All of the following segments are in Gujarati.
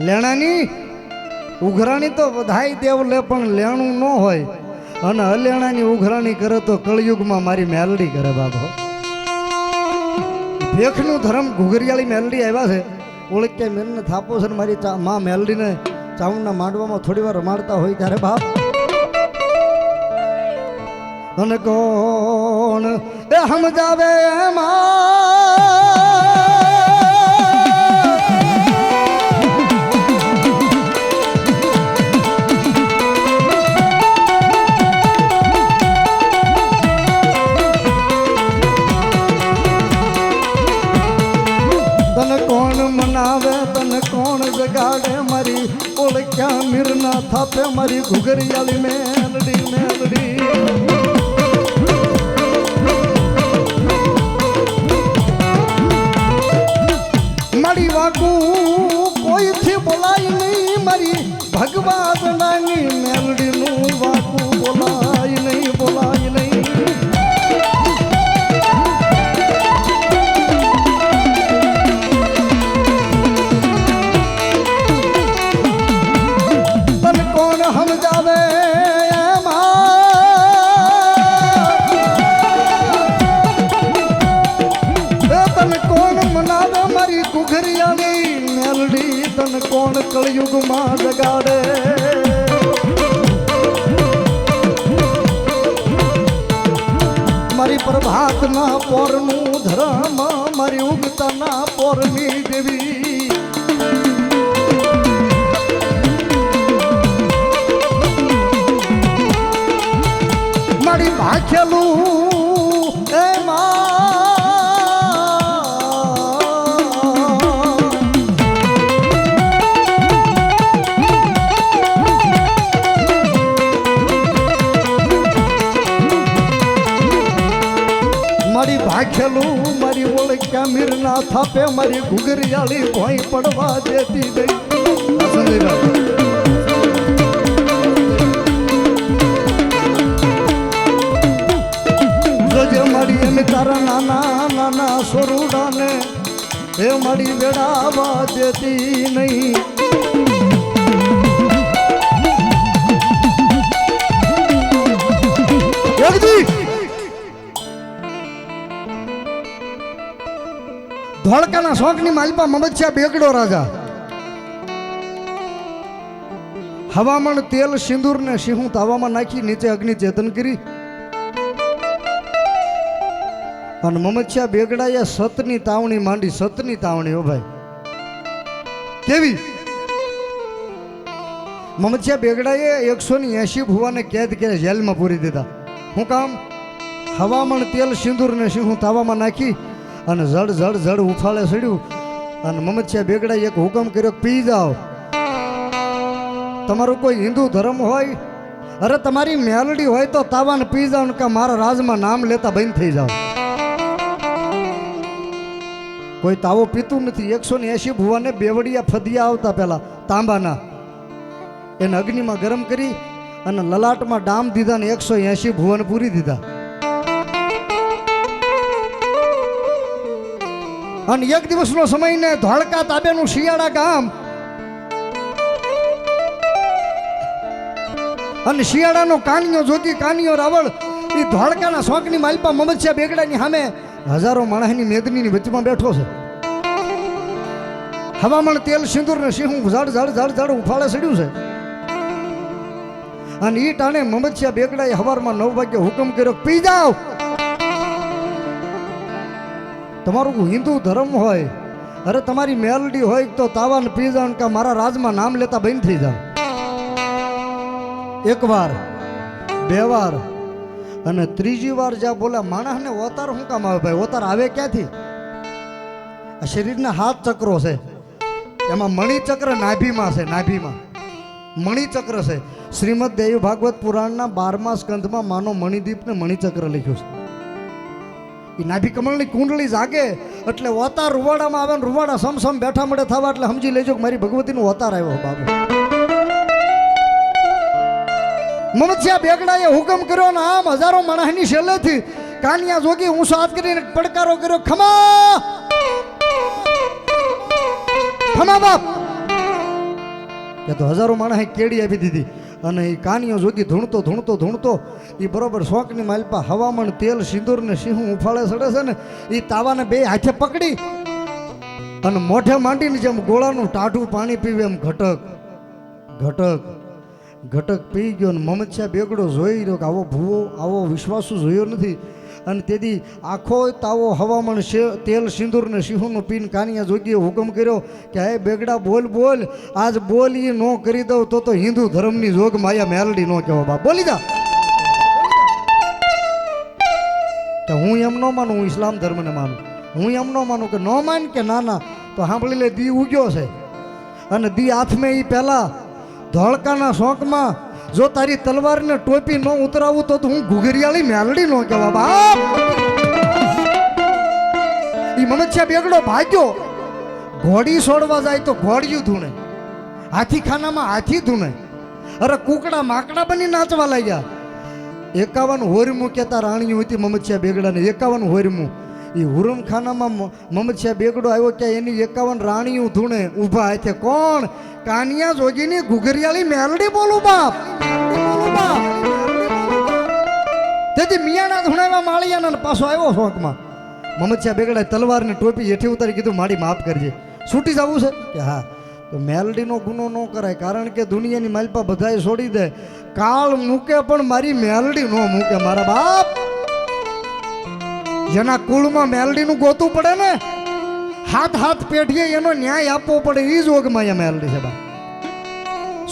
લેણાની? ઉઘરાણી તો બધાય દેવ લે, પણ લેણું ન હોય. અને અલેણાની ઉઘરાણી કરે તો કળયુગમાં મારી મેલડી કરે બાબો. ભેખનું ધર્મ ઘુઘરિયાળી મેલડી આવ્યા છે. ઓળખ મેલને થાપો છે મારી માં મેલડીને ચાઉંડના માંડવામાં થોડી વાર રમાડતા હોય ત્યારે બાપ? અને કોણ? એ સમજાવે એમાં ઓળખ્યા મીરના થાપે મારી ઘુઘરિયાળી મેલડી મેલડી. મારી વાકુ કોઈથી બોલાય નહીં મારી ભગવાન નાની મેલડીનું કળયુગમાં જગાડે. મારી પ્રભાતના પોરનું ધર્મ મારી ઉગતાના પોરની દેવી. મારી ભાખેલું એ મારી ભાખેલું મારી ઓળખ્યા મીરના થાપે મારી ઘુઘરિયાળી ભોંય પડવા દેતી ગઈ. મારી તારા નાના નાના સ્વરૂડાને એ મારી વેડાવા દેતી નહીં. એકજી ધોળકાના શોખની માલપા મમદિયા બેગડો રાજા. હવામાન તેલ સિંદૂર ને સિંહું તાવામાં નાખી નીચે અગ્નિ ચેતન કરી. અને મમચ્છા બેગડાએ સતની તાવણી માંડી સતની તાવણી ઓ ભાઈ. કેવી? મમચ્છા બેગડાએ એકસો ની એસી ભુવાને કેદ કે જેલમાં પૂરી દીધા. હું કામ? હવામાન તેલ સિંદૂર ને સિંહું તાવામાં નાખી અને જડ જડ જડ ઉફાળે સડ્યું. અને મમચ્યા બેગડાએ એક હુકમ કર્યો પી જાઓ. તમારું કોઈ હિન્દુ ધર્મ હોય, અરે તમારી મેલડી હોય તો તાવાને પી જાઓ ને કે મારા રાજમાં નામ લેતા બંધ થઈ જાઓ. કોઈ તાવો પીતું નથી. એકસો ને એસી ભુવાને બેવડિયા ફદિયા આવતા પહેલા તાંબાના. એને અગ્નિમાં ગરમ કરી અને લલાટમાં ડામ દીધા ને એકસો એસી ભુવન પૂરી દીધા. અને એક દિવસનો સમય ને ધોળકા તાબેનું શિયાળા ગામ. અને શિયાળાનો કાનિયો જોતી કાનિયો રાવળ એ ધોળકાના શોખની માલપા મમદશા બેગડાની સામે હજારો માણસની મેદનીની વચ્ચેમાં બેઠો છે. હવામાન તેલ, સિંદૂર ને સિંહ ઝાડ ઝાડ ઝાડ ઝાડ ઉફાળે ચડ્યું છે. અને ઈ ટાણે મમદશા બેગડાએ હવારમાં નવ વાગ્યે હુકમ કર્યો પી જાઓ. તમારું હિન્દુ ધર્મ હોય, અરે તમારી મેલડી હોય તો તાવાન પી ને કે મારા રાજમાં નામ લેતા બંધ થઈ જાવ એક વાર બે વાર અને ત્રીજી વાર જ્યાં બોલા માણસને ઓતાર શું કામ આવે ભાઈ? ઓતાર આવે ક્યાંથી? આ શરીરના હાથ ચક્રો છે. એમાં મણિચક્ર નાભીમાં છે, નાભીમાં. મણિચક્ર છે. શ્રીમદ દેવી ભાગવત પુરાણના બારમા સ્કંધમાં માનો મણિદીપને મણિચક્ર લખ્યું છે. એ નાભી કમળની કુંડળી જાગે, એટલે ઓતાર રૂવાડામાં આવે ને રૂવાડા સમ સમ બેઠા મળે થવા, એટલે સમજી લેજો કે મારી ભગવતીનો અવતાર આવ્યો બાબુ. મમત્યા બેગડાએ હુકમ કર્યો ને આમ હજારો માણસની છેલ્લેથી કાનિયા જોગી હું હાથ કરીને પડકારો કર્યો, ખમા! ખમા બાપ! કે તો હજારો માણસે કેડી આપી દીધી. અને એ કાનીઓ જોગી ધૂણતો ધૂણતો ધૂણતો. એ બરોબર શોખની માલપા હવામણ તેલ, સિંદૂર ને સિંહું ઉફાળે સડે છે ને એ તાવાને બે હાથે પકડી અને મોઢે માંડીને જેમ ગોળાનું ટાઢું પાણી પીવે એમ ઘટક ઘટક ઘટક પી ગયો ને મમત્યા બેગડો જોઈ રહ્યો કે આવો ભૂવો, આવો વિશ્વાસુ જોયો નથી. અને તેથી આખો તાવો હવામાન તેલ સિંદૂર ને સિંહનું પીન કાનિયા જોગીએ હુકમ કર્યો કે, હે બેગડા, બોલ બોલ. આજ બોલ એ નો કરી દઉં તો તો હિન્દુ ધર્મની જોગ માયા મેલડી નો કહેવા બાપ, બોલી જા. તો હું એમ ન માનું, હું ઇસ્લામ ધર્મને માનું. હું એમ ન માનું કે, ન માન કે ના ના. તો સાંભળી લે, દી ઉગ્યો છે. અને દી હાથમાં એ પહેલાં ધોળકાના શોખમાં જો તારી તલવારને ટોપી ન ઉતરાવું તો હું ઘુઘરિયાળી મેલડી નો કહેવા બાપ. ઈ મમત્યા બેગડો ભાગ્યો. ઘોડી છોડવા જાય તો ઘોડિયું ધૂણે. હાથી ખાનામાં હાથી ધૂણે. અરે કુકડા માકડા બની નાચવા લાગ્યા. એકાવન હોરમું કહેતા રાણી હતી મમચ્યા બેગડાને, એકાવન હોરમું. એ હુરમખાનામાં મ- મમત્યા બેગડો આવ્યો કે એની એકાવન રાણીઓ ધૂણે ઊભા હાથે. કોણ? કાનિયા જોગીની ઘુઘરિયાળી મેલડી બોલું બાપ. તેથી મિયાણા ધુણાવ્યા માળિયાના ને પાછો આવ્યો શોખમાં મમચ્યા બેગડા તલવાર તલવારની ટોપી જેઠી ઉતારી કીધું, માડી, માફ કરજે. છૂટી જવું છે. કે હા, તો મેલડીનો ગુનો ન કરાય, કારણ કે દુનિયાની માલપા બધાએ છોડી દે. કાળ મૂકે પણ મારી મેલડી ન મૂકે, મારા બાપ. જેના કુળમાં મેલડીનું ગોતું પડે ને હાથ હાથ પેઢીએ એનો ન્યાય આપવો પડે એ જ ઓગમાં એ મેલડી છે બા.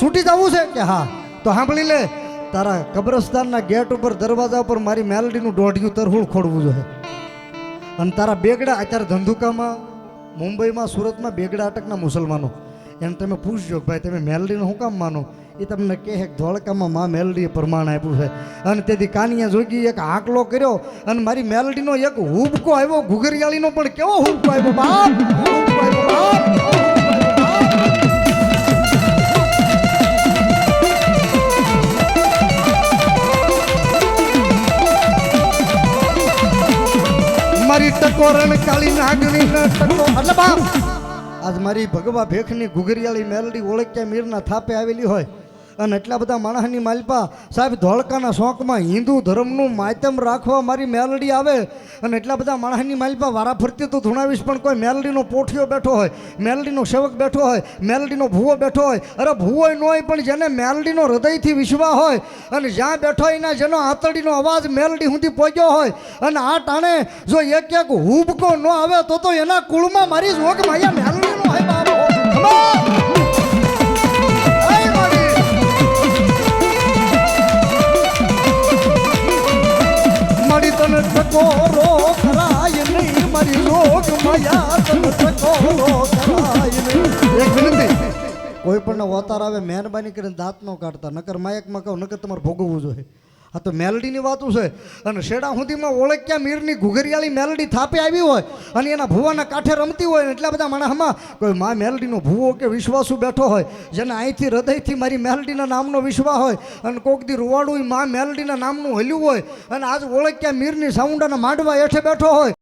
છૂટી જવું છે કે હા? તો સાંભળી લે, તારા કબ્રસ્તાનના ગેટ ઉપર, દરવાજા ઉપર મારી મેલડીનું દોઢિયું તરહુળ ખોડવું જોઈએ. અને તારા બેગડા અત્યારે ધંધુકામાં, મુંબઈમાં, સુરતમાં બેગડા અટકના મુસલમાનો. એને તમે પૂછજો ભાઈ, તમે મેલડીને શું કામ માનો? એ તમને કહે ધોળકામાં મા મેલડીએ પ્રમાણ આપ્યું છે. અને તેથી કાનિયા જોગી એક આંકલો કર્યો અને મારી મેલડીનો એક હુબકો આવ્યો, ઘુઘરિયાળીનો પણ કેવો હુબકો આવ્યો? બાપ મારી ટકોરણ કાળી નાગણી ટકો. બાપ, આજ મારી ભગવા ભેખની ઘુઘરિયાળી મેલડી ઓળખ્યા મીરના થાપે આવેલી હોય. અને એટલા બધા માણસની માલપા. સાહેબ, ધોળકાના શોખમાં હિન્દુ ધર્મનું માધ્યમ રાખવા મારી મેલડી આવે અને એટલા બધા માણસની માલપા વારા ફરતી તો ધૂણાવીશ, પણ કોઈ મેલડીનો પોઠિયો બેઠો હોય, મેલડીનો સેવક બેઠો હોય, મેલડીનો ભૂવો બેઠો હોય, અરે ભૂવો ન હોય પણ જેને મેલડીનો હૃદયથી વિશ્વા હોય અને જ્યાં બેઠો હોય એના જેનો આંતળીનો અવાજ મેલડી સુધી પહોંચ્યો હોય અને આ ટાણે જો એક એક હુબકો ન આવે તો તો એના કુળમાં મારી જોગ માયા મેલડીનો હોય બાબો તને કરાય નહીં મારી રોગ માયા તને કોઈ પણ અવતાર આવે, મહેરબાની કરીને દાંત નો કાઢતા, નકર માયકમાં કહું, નકર તમારે ભોગવવું જોઈએ. આ તો મેલડીની વાતું છે. અને શેડા સુધીમાં ઓળખ્યા મીરની ઘુઘરિયાળી મેલડી થાપે આવી હોય અને એના ભુવાના કાંઠે રમતી હોય એટલા બધા માણસમાં કોઈ મા મેલડીનો ભૂવો કે વિશ્વાસુ બેઠો હોય, જેને અહીંથી હૃદયથી મારી મેલડીના નામનો વિશ્વાસ હોય અને કોક દી રૂવાડું મા મેલડીના નામનું હલ્યું હોય અને આજ ઓળખ્યા મીરની સાઉન્ડાના માંડવા હેઠે બેઠો હોય.